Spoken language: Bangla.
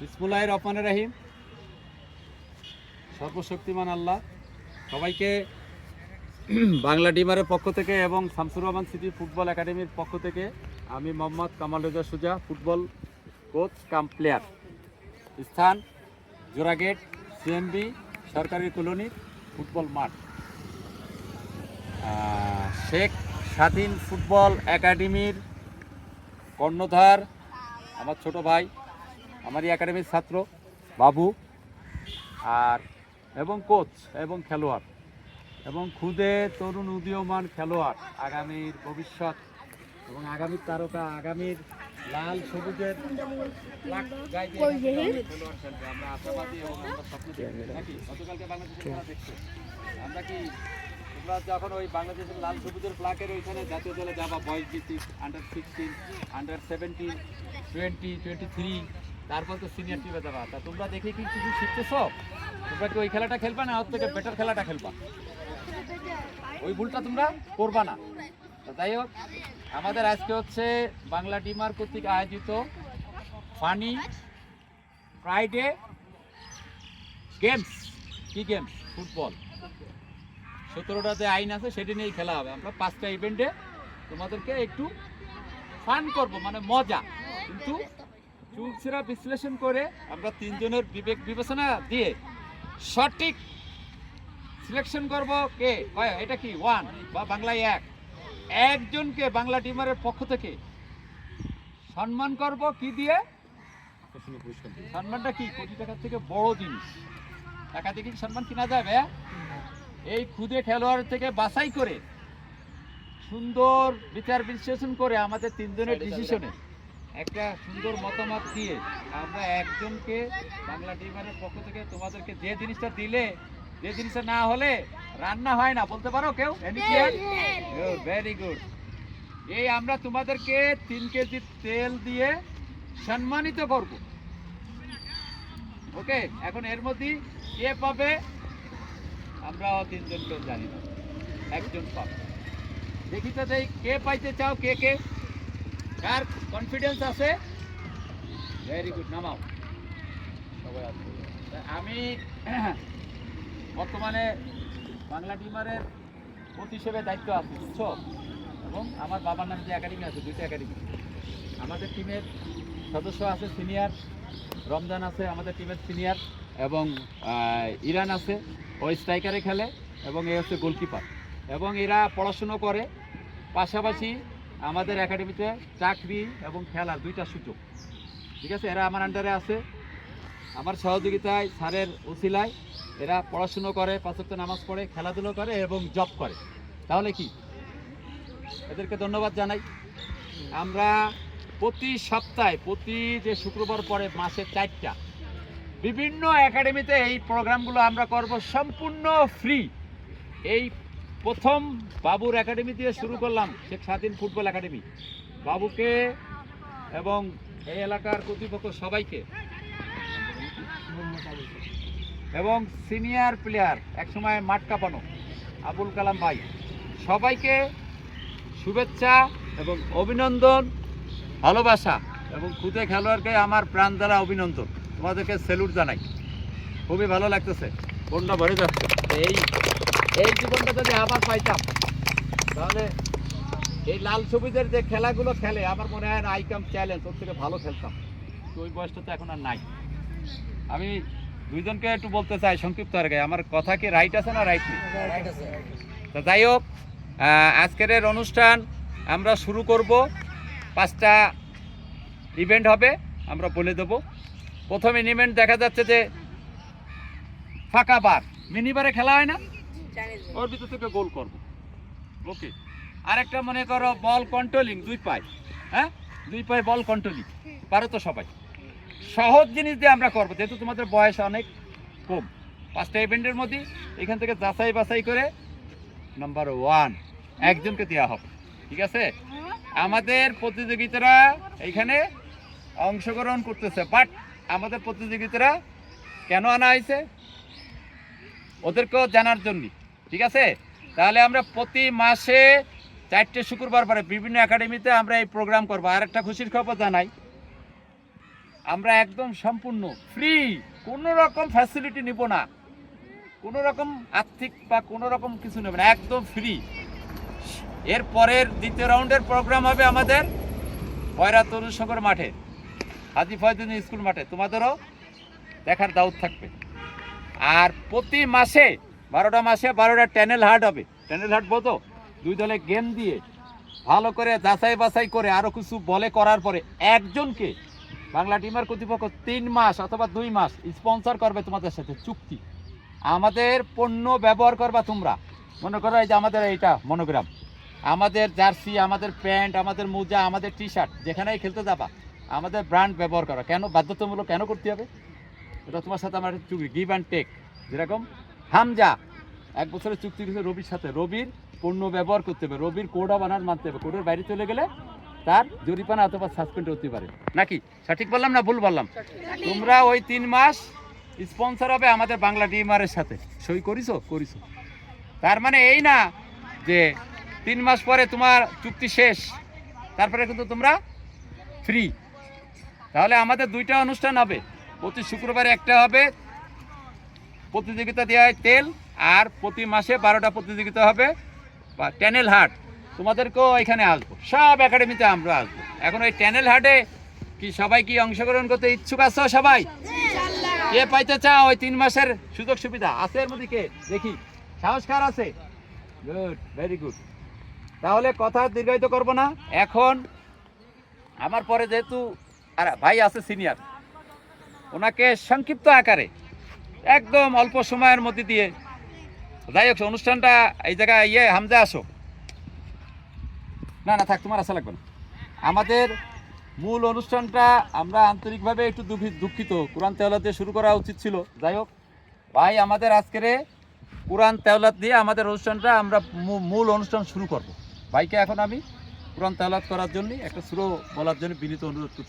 বিসমুল্লাহ রহমান রাহিম। সর্বশক্তিমান আল্লাহ। সবাইকে বাংলা ডিমারের পক্ষ থেকে এবং শামসুর রহমান সিটি ফুটবল একাডেমির পক্ষ থেকে আমি Mohammad Kamal Reza Suja, football coach, cum player. স্থান, জোড়াগেট সিএমবি সরকারি কলোনি, ফুটবল মাঠ। শেখ স্বাধীন ফুটবল একাডেমির কর্ণধার, আমার ছোট ভাই আমারই একাডেমির ছাত্র বাবু আর এবং কোচ এবং খেলোয়াড় এবং খুদে তরুণ উদীয়মান খেলোয়াড় আগামীর ভবিষ্যৎ এবং আগামীর তারকা আগামীর লাল সবুজের। আমরা আশাবাদী এবং আমরা স্বপ্ন দেখি। গতকালকে বাংলাদেশের আমরা কি তোমরা যখন ওই বাংলাদেশের লাল সবুজের ফ্লাগের ওইখানে জাতীয় দলে যাবা boys district under sixteen under seventeen twenty twenty three তারপর তো সিনিয়র টিমে যাবা। তা তোমরা দেখে কি কিছু শিখতেছ? তোমরা কি ওই খেলাটা খেলবা না ওর থেকে বেটার খেলাটা খেলবা? ওই ভুলটা তোমরা করবা না। যাই হোক, আমাদের আজকে হচ্ছে বাংলা ডিমার কর্তৃক আয়োজিত ফানি ফ্রাইডে গেমস কি গেমস ফুটবল সতেরোটা যে আইন আছে, সেটি নিয়েই খেলা হবে। আমরা পাঁচটা ইভেন্টে তোমাদেরকে একটু ফান করব মানে মজা। কিন্তু চুলছেরা বিশ্লেষণ করে আমরা তিনজনের বিবেক বিবেচনা দিয়ে সঠিক সিলেকশন করব কে? কয়, এটা কি? ওয়ান বা বাংলায় এক। একজনকে বাংলা টিমারের পক্ষ থেকে সম্মান করব কি দিয়ে? সম্মানটা কি? কোটি টাকার থেকে বড় জিনিস। টাকা দিয়ে কি সম্মান কিনা যাবে? এই খুদে খেলোয়াড় থেকে বাছাই করে সুন্দর বিচার বিশ্লেষণ করে আমাদের তিনজনের ডিসিশনে একটা সুন্দর মতামত দিয়ে আমরা একজনকে বাংলা টিমারের পক্ষ থেকে তোমাদেরকে যে জিনিসটা দিলে যে জিনিসটা না হলে রান্না হয় না। বলতে পারো কেউ? ভেরি গুড এই আমরা তোমাদেরকে তিন কেজি তেল দিয়ে সম্মানিত করব। ওকে এখন এর মধ্যে কে পাবে? আমরা তিনজন কেউ জানি না। একজন পাবে। দেখি তো দেই কে পাইতে চাও কে কে? কার কনফিডেন্স আছে? ভেরি গুড নামাও। সবাই আমি বর্তমানে বাংলা টিমারের কোচ হিসেবে দায়িত্ব আছে, বুঝছ? এবং আমার বাবার নামে যে একাডেমি আছে, দুইটা একাডেমি আমাদের টিমের সদস্য আছে সিনিয়র রমজান আছে আমাদের টিমের সিনিয়র এবং ইরান আছে ও স্ট্রাইকারে খেলে, এবং এ হচ্ছে গোলকিপার এবং এরা পড়াশুনো করে, পাশাপাশি আমাদের একাডেমিতে চাকরি এবং খেলার দুইটা সুযোগ। ঠিক আছে? এরা আমার আন্ডারে আছে। আমার সহযোগিতায় স্যারের উসিলায় এরা পড়াশুনো করে, পাঁচক্ত নামাজ পড়ে, খেলাধুলো করে এবং জব করে। তাহলে কি? এদেরকে ধন্যবাদ জানাই। আমরা প্রতি সপ্তাহে, প্রতি যে শুক্রবার পরে মাসে চারটা, বিভিন্ন একাডেমিতে এই প্রোগ্রামগুলো আমরা করব সম্পূর্ণ ফ্রি এই প্রথম বাবুর একাডেমি দিয়ে শুরু করলাম, শেখ স্বাধীন ফুটবল একাডেমি। বাবুকে এবং এই এলাকার কর্তৃপক্ষ সবাইকে এবং সিনিয়র প্লেয়ার, একসময় মাঠ কাঁপানো, আবুল কালাম ভাই, সবাইকে শুভেচ্ছা এবং অভিনন্দন, ভালোবাসা এবং খুদে খেলোয়াড়কে আমার প্রাণ দ্বারা অভিনন্দন। তোমাদেরকে স্যালুট জানাই। খুবই ভালো লাগতেছে। বন্যা ভরে যাচ্ছে। এই এই জীবনটা যদি আবার পাইতাম তাহলে এই লাল সবুজের যে খেলাগুলো খেলে আমার মনে হয় আইকাম চ্যালেঞ্জ ওর থেকে ভালো খেলতাম। তো ওই বয়সটা তো এখন আর নাই। আমি দুইজনকে একটু বলতে চাই সংক্ষিপ্ত আর আমার কথা কি রাইট আছে না রাইট নেই? তো যাই হোক আজকের এর অনুষ্ঠান আমরা শুরু করব। পাঁচটা ইভেন্ট হবে আমরা বলে দেব। প্রথম ইভেন্ট দেখা যাচ্ছে যে ফাঁকা বার মিনি বারে খেলা হয় না? ওর ভিতর থেকে গোল করব। ওকে আরেকটা মনে করো বল কন্ট্রোলিং দুই পায়। হ্যাঁ? দুই পায়ে বল কন্ট্রোলিং পারো তো সবাই? সহজ জিনিস দিয়ে আমরা করব যেহেতু তোমাদের বয়স অনেক কম। পাঁচটা ইভেন্টের মধ্যে এখান থেকে যাচাই বাছাই করে নাম্বার ওয়ান একজনকে দেওয়া হবে। ঠিক আছে? আমাদের প্রতিযোগিতারা এখানে অংশগ্রহণ করতেছে বাট আমাদের প্রতিযোগিতারা কেন আনা হয়েছে? ওদেরকেও জানার জন্য। ঠিক আছে? তাহলে আমরা প্রতি মাসে চারটে শুক্রবার পরে বিভিন্ন একাডেমিতে আমরা এই প্রোগ্রাম করব। আর একটা খুশির খবর জানাই, আমরা একদম সম্পূর্ণ ফ্রি কোনো রকম ফ্যাসিলিটি নিব না। কোনো রকম আর্থিক বা কোনো রকম কিছু নেবে না, একদম ফ্রি এর পরের দ্বিতীয় রাউন্ডের প্রোগ্রাম হবে আমাদের বয়রা তরুণ সাগর মাঠে, হাজি ফয়দিন স্কুল মাঠে। তোমাদেরও দেখার দাউদ থাকবে। আর প্রতি মাসে বারোটা মাসে বারোটা ট্যানেল হাট হবে। ট্যানেল হাট বোঝো দুই দলে গেম দিয়ে ভালো করে যাচাই বাছাই করে আরও কিছু বলে করার পরে একজনকে বাংলা টিমের কর্তৃপক্ষ তিন মাস অথবা দুই মাস স্পন্সর করবে তোমাদের সাথে চুক্তি। আমাদের পণ্য ব্যবহার করবা তোমরা। মনে করো এই যে আমাদের এইটা মনোগ্রাম আমাদের জার্সি আমাদের প্যান্ট আমাদের মোজা, আমাদের টি শার্ট যেখানেই খেলতে যাবা, আমাদের ব্র্যান্ড ব্যবহার করা। কেন? বাধ্যতামূলক কেন করতে হবে? এটা তোমার সাথে আমার চুক্তি গিভ অ্যান্ড টেক যেরকম হামজা, এক বছরের চুক্তি করেছে রবির সাথে। রবির পণ্য ব্যবহার করতে হবে, রবির কোড অফ অনার মানতে হবে। কোডের বাইরে চলে গেলে তার জরিপানা অথবা সাসপেন্ড হতে পারে। নাকি? সঠিক বললাম না ভুল বললাম? তোমরা ওই তিন মাস স্পন্সর হবে আমাদের বাংলা ডিমারের সাথে। সই করিছো? করিছো। তার মানে এই না যে তিন মাস পরে তোমার চুক্তি শেষ, তারপরে কিন্তু তোমরা ফ্রি তাহলে আমাদের দুইটা অনুষ্ঠান হবে। প্রতি শুক্রবারে একটা হবে প্রতিযোগিতা দেওয়া হয় তেল, আর প্রতি মাসে বারোটা প্রতিযোগিতা হবে, বা ট্যানেল হাট। তোমাদেরকেও এখানে আসব। সব একাডেমিতে আমরা আসব। এখন ওই ট্যানেল হাটে কি সবাই কি অংশগ্রহণ করতে ইচ্ছুক আছো সবাই? কে পাইতে চাও ওই তিন মাসের সুযোগ সুবিধা? আছে এর মধ্যে কে? দেখি। সাহসকার আছে? গুড ভেরি গুড তাহলে কথা দীর্ঘায়িত করব না। এখন আমার পরে যেহেতু, আর ভাই আছে সিনিয়র ওনাকে সংক্ষিপ্ত আকারে একদম অল্প সময়ের মধ্যে দিয়ে। যাই হোক, অনুষ্ঠানটা এই জায়গায় ইয়ে হামজা আসো। না না, থাক, তোমার আসা লাগবে না। আমাদের মূল অনুষ্ঠানটা আমরা আন্তরিকভাবে একটু দুঃখি- দুঃখিত। কোরআন তেওলাত দিয়ে শুরু করা উচিত ছিল। যাই হোক, ভাই, আমাদের আজকের কোরআন তেওলাত দিয়ে আমাদের অনুষ্ঠানটা আমরা মূল অনুষ্ঠান শুরু করব। ভাইকে এখন আমি কোরআন তেওলাত করার জন্য একটা সুরো বলার জন্য বিনীত অনুরোধ করছি।